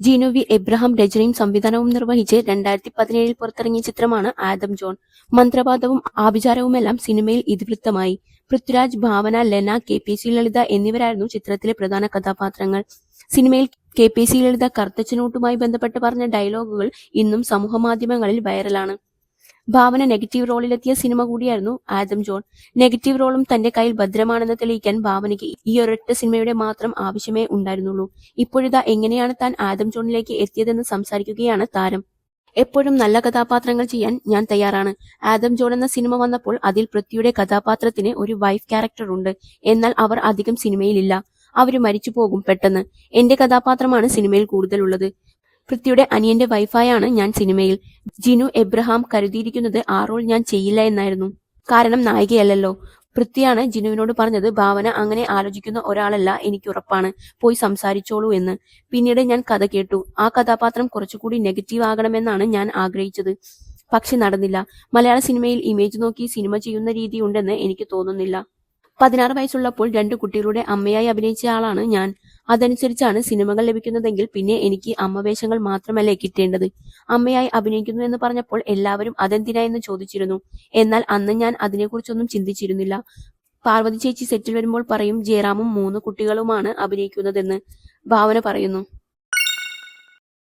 Jeenu V Abraham രചനയും സംവിധാനവും നിർവഹിച്ച് രണ്ടായിരത്തി പതിനേഴിൽ പുറത്തിറങ്ങിയ ചിത്രമാണ് ആദം ജോൺ. മന്ത്രവാദവും ആഭിചാരവുമെല്ലാം സിനിമയിൽ ഇതിവൃത്തമായി. Prithviraj Bhavana Lena K P C Lalitha എന്നിവരായിരുന്നു ചിത്രത്തിലെ പ്രധാന കഥാപാത്രങ്ങൾ. സിനിമയിൽ കെ പി സി ലളിത കർത്തച്ചനോട്ടുമായി ബന്ധപ്പെട്ട് പറഞ്ഞ ഡയലോഗുകൾ ഇന്നും സമൂഹമാധ്യമങ്ങളിൽ വൈറലാണ്. ഭാവന നെഗറ്റീവ് റോളിലെത്തിയ സിനിമ കൂടിയായിരുന്നു ആദം ജോൺ. നെഗറ്റീവ് റോളും തന്റെ കയ്യിൽ ഭദ്രമാണെന്ന് തെളിയിക്കാൻ ഭാവനയ്ക്ക് ഈ ഒരൊറ്റ സിനിമയുടെ മാത്രം ആവശ്യമേ ഉണ്ടായിരുന്നുള്ളൂ. ഇപ്പോഴിതാ എങ്ങനെയാണ് താൻ ആദം ജോണിലേക്ക് എത്തിയതെന്ന് സംസാരിക്കുകയാണ് താരം. എപ്പോഴും നല്ല കഥാപാത്രങ്ങൾ ചെയ്യാൻ ഞാൻ തയ്യാറാണ്. ആദം ജോൺ എന്ന സിനിമ വന്നപ്പോൾ അതിൽ പൃഥ്വിയുടെ കഥാപാത്രത്തിന് ഒരു വൈഫ് ക്യാരക്ടർ ഉണ്ട്. എന്നാൽ അവർ അധികം സിനിമയിലില്ല. അവർ മരിച്ചു പോകും പെട്ടെന്ന്. എന്റെ കഥാപാത്രമാണ് സിനിമയിൽ കൂടുതലുള്ളത്. പൃഥ്വിയുടെ അനിയന്റെ വൈഫായാണ് ഞാൻ സിനിമയിൽ. ജിനു എബ്രഹാം കരുതിയിരിക്കുന്നത് ആ റോൾ ഞാൻ ചെയ്യില്ല എന്നായിരുന്നു. കാരണം നായികയല്ലല്ലോ. പൃഥ്വിയാണ് ജിനുവിനോട് പറഞ്ഞത് ഭാവന അങ്ങനെ ആലോചിക്കുന്ന ഒരാളല്ല എനിക്ക് ഉറപ്പാണ്. പോയി സംസാരിച്ചോളൂ എന്ന്. പിന്നീട് ഞാൻ കഥ കേട്ടു. ആ കഥാപാത്രം കുറച്ചുകൂടി നെഗറ്റീവ് ആകണമെന്നാണ് ഞാൻ ആഗ്രഹിച്ചത്. പക്ഷെ നടന്നില്ല. മലയാള സിനിമയിൽ ഇമേജ് നോക്കി സിനിമ ചെയ്യുന്ന രീതി ഉണ്ടെന്ന് എനിക്ക് തോന്നുന്നില്ല. പതിനാറ് വയസ്സുള്ളപ്പോൾ രണ്ട് കുട്ടികളുടെ അമ്മയായി അഭിനയിച്ച ആളാണ് ഞാൻ. അതനുസരിച്ചാണ് സിനിമകൾ ലഭിക്കുന്നതെങ്കിൽ പിന്നെ എനിക്ക് അമ്മവേഷങ്ങൾ മാത്രമല്ലേ കിട്ടേണ്ടത്. അമ്മയായി അഭിനയിക്കുന്നു എന്ന് പറഞ്ഞപ്പോൾ എല്ലാവരും അതെന്തിനാ എന്ന് ചോദിച്ചിരുന്നു. എന്നാൽ അന്ന് ഞാൻ അതിനെക്കുറിച്ചൊന്നും ചിന്തിച്ചിരുന്നില്ല. പാർവതി ചേച്ചി സെറ്റിൽ വരുമ്പോൾ പറയും ജയറാമും മൂന്ന് കുട്ടികളുമാണ് അഭിനയിക്കുന്നതെന്ന് ഭാവന പറയുന്നു.